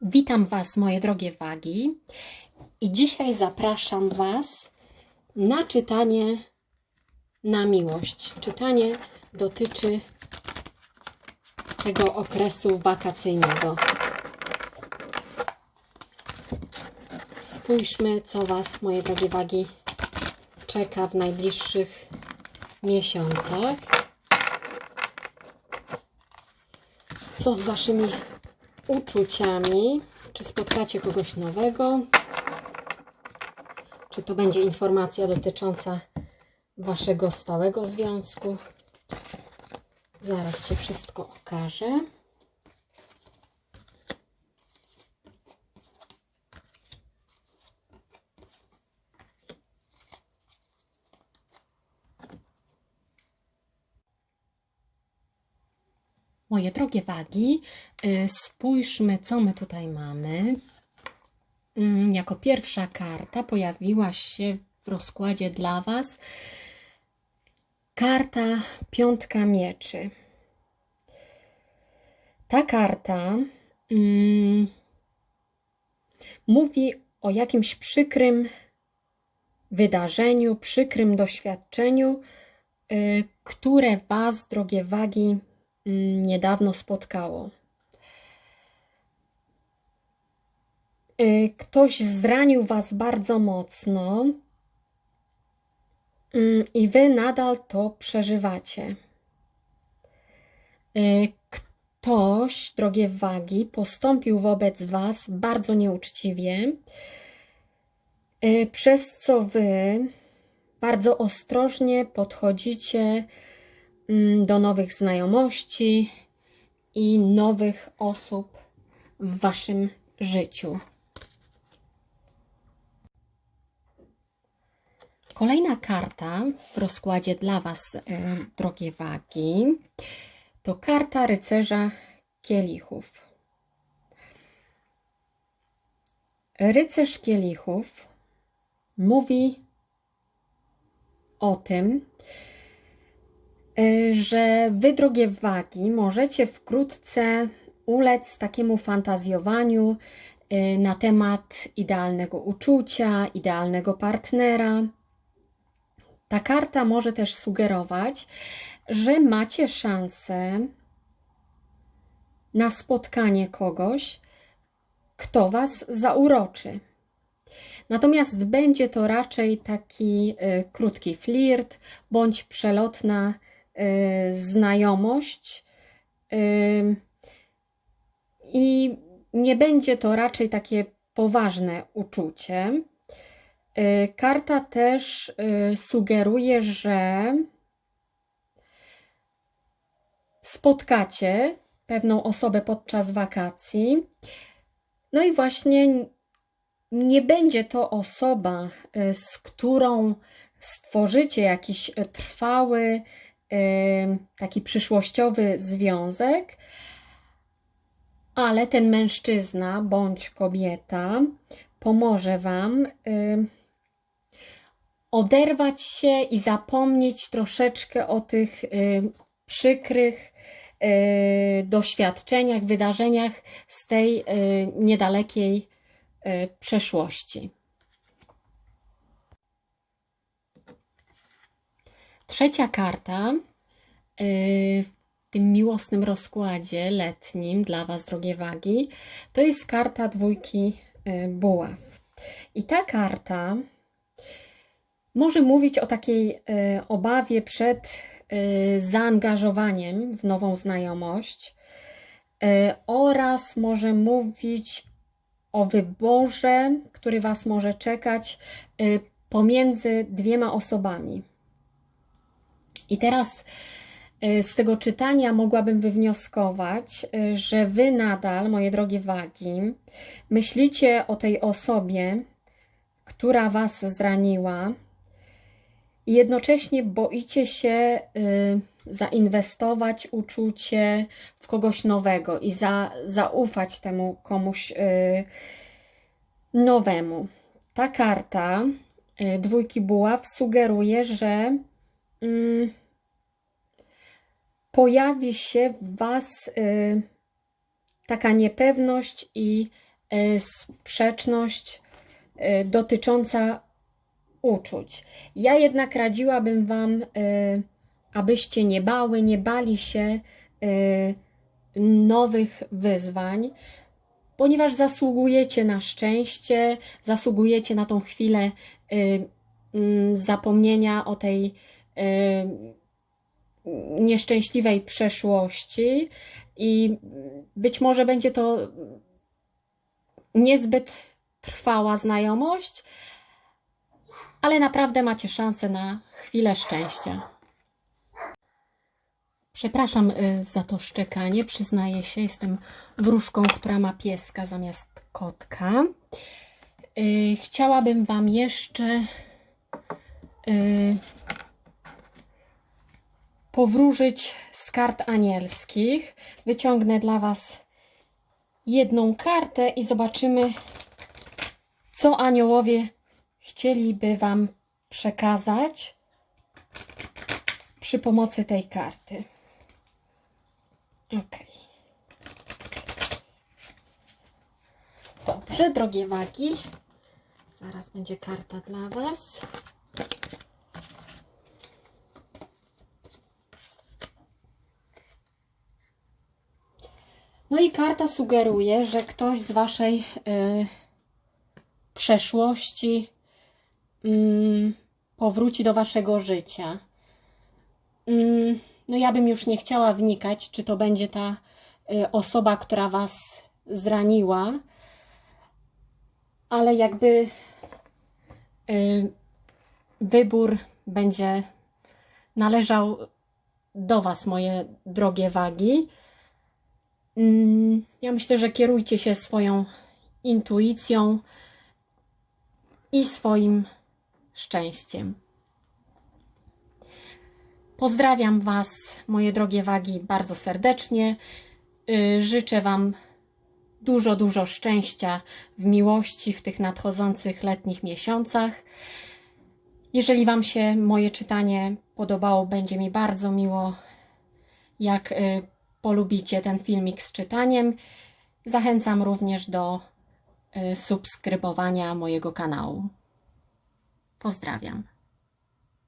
Witam Was, moje drogie wagi, i dzisiaj zapraszam Was na czytanie na miłość. Czytanie dotyczy tego okresu wakacyjnego. Spójrzmy, co Was, moje drogie wagi, czeka w najbliższych miesiącach. Co z Waszymi uczuciami? Czy spotkacie kogoś nowego? Czy to będzie informacja dotycząca Waszego stałego związku? Zaraz się wszystko okaże. Moje drogie wagi, y, spójrzmy, co my tutaj mamy. Mm, Jako pierwsza karta pojawiła się w rozkładzie dla Was karta Piątka Mieczy. Ta karta mm, mówi o jakimś przykrym wydarzeniu, przykrym doświadczeniu, y, które Was, drogie wagi, niedawno spotkało. Y, Ktoś zranił Was bardzo mocno mm, i Wy nadal to przeżywacie. Y, Ktoś, drogie wagi, postąpił wobec Was bardzo nieuczciwie, y, przez co Wy bardzo ostrożnie podchodzicie mm, do nowych znajomości i nowych osób w Waszym życiu. Kolejna karta w rozkładzie dla Was, e, drogie wagi, to karta rycerza kielichów. Rycerz kielichów mówi o tym, że Wy, drogie wagi, możecie wkrótce ulec takiemu fantazjowaniu e, na temat idealnego uczucia, idealnego partnera. Ta karta może też sugerować, że macie szansę na spotkanie kogoś, kto Was zauroczy. Natomiast będzie to raczej taki y, krótki flirt bądź przelotna y, znajomość. Y, I nie będzie to raczej takie poważne uczucie. Y, Karta też y, sugeruje, że spotkacie pewną osobę podczas wakacji. No i właśnie nie będzie to osoba, y, z którą stworzycie jakiś y, trwały, y, taki przyszłościowy związek, ale ten mężczyzna bądź kobieta pomoże Wam oderwać się i zapomnieć troszeczkę o tych przykrych y, doświadczeniach, wydarzeniach z tej y, niedalekiej y, przeszłości. Trzecia karta y, w tym miłosnym rozkładzie letnim dla Was, drogie wagi, to jest karta dwójki y, buław. I ta karta może mówić o takiej y, obawie przed zaangażowaniem w nową znajomość oraz może mówić o wyborze, który Was może czekać pomiędzy dwiema osobami. I teraz y, z tego czytania mogłabym wywnioskować, y, że Wy nadal, moje drogie wagi, myślicie o tej osobie, która Was zraniła, i jednocześnie boicie się y, zainwestować uczucie w kogoś nowego i za, zaufać temu komuś nowemu. Ta karta dwójki buław sugeruje, że mm, pojawi się w Was y, taka niepewność i e, sprzeczność e, dotycząca uczuć. Ja jednak radziłabym Wam, abyście nie bały, nie bali się nowych wyzwań, ponieważ zasługujecie na szczęście, zasługujecie na tą chwilę y, mm, zapomnienia o tej y, nieszczęśliwej przeszłości i być może będzie to niezbyt trwała znajomość, ale naprawdę macie szansę na chwilę szczęścia. Przepraszam y, za to szczekanie, przyznaję się, jestem wróżką, która ma pieska zamiast kotka. Y, Chciałabym Wam jeszcze y, powróżyć z kart anielskich. Wyciągnę dla Was jedną kartę i zobaczymy, co aniołowie chcieliby Wam przekazać przy pomocy tej karty. Ok. Dobrze, drogie wagi. Zaraz będzie karta dla Was. No i karta sugeruje, że ktoś z Waszej y, przeszłości mm, powróci do Waszego życia. Mm, no ja bym już nie chciała wnikać, czy to będzie ta y, osoba, która Was zraniła, ale jakby y, wybór będzie należał do Was, moje drogie wagi. Mm, Ja myślę, że kierujcie się swoją intuicją i swoim szczęściem. Pozdrawiam Was, moje drogie wagi, bardzo serdecznie. Y, Życzę Wam dużo, dużo szczęścia w miłości w tych nadchodzących letnich miesiącach. Jeżeli Wam się moje czytanie podobało, będzie mi bardzo miło, jak y, polubicie ten filmik z czytaniem. Zachęcam również do y, subskrybowania mojego kanału. Pozdrawiam.